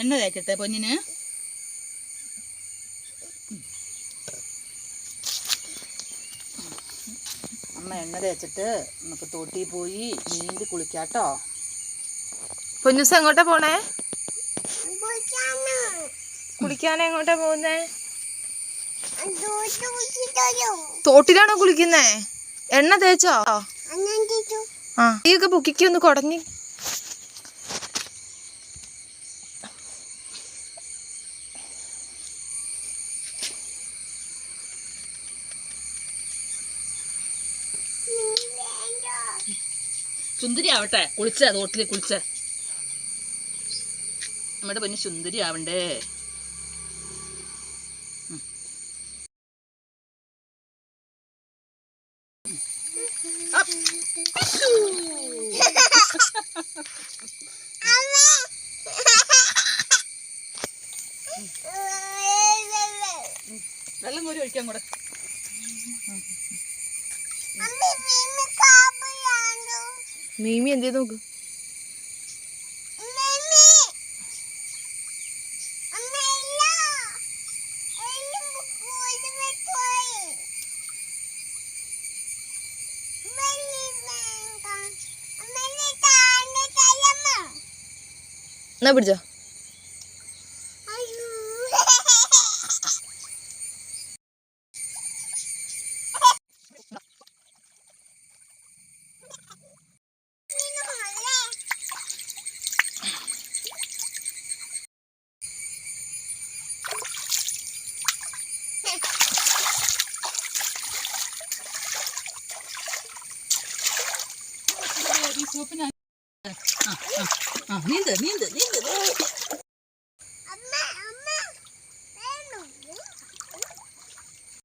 എണ്ണ തേക്കട്ടെ പൊന്നിന്? അമ്മ എണ്ണ തേച്ചിട്ട് നമുക്ക് തോട്ടി പോയി നീന്തി കുളിക്കാട്ടോ. പൊന്നുസ എങ്ങോട്ടാ പോണേ? കുളിക്കാൻ എങ്ങോട്ടാ പോകുന്നേ? തോട്ടിലാണോ കുളിക്കുന്നേ? എണ്ണ തേച്ചോ? ആ ഈയൊക്കെ പൊക്കിക്ക് ഒന്ന് കുടഞ്ഞി സുന്ദരി ആവട്ടെ കുളിച്ച തോട്ടിൽ കുളിച്ച നമ്മുടെ പൊന്ന് സുന്ദരി ആവണ്ടേ. വെള്ളം കോരി ഒഴിക്കാൻ കൂടെ മീമി എന്ത് ചെയ്ത് നോക്ക്? എന്നാ പിടിച്ചോ? ഈ ഞാൻ ആ, ആ, നീന്ത് നീന്ത് നീന്ത്.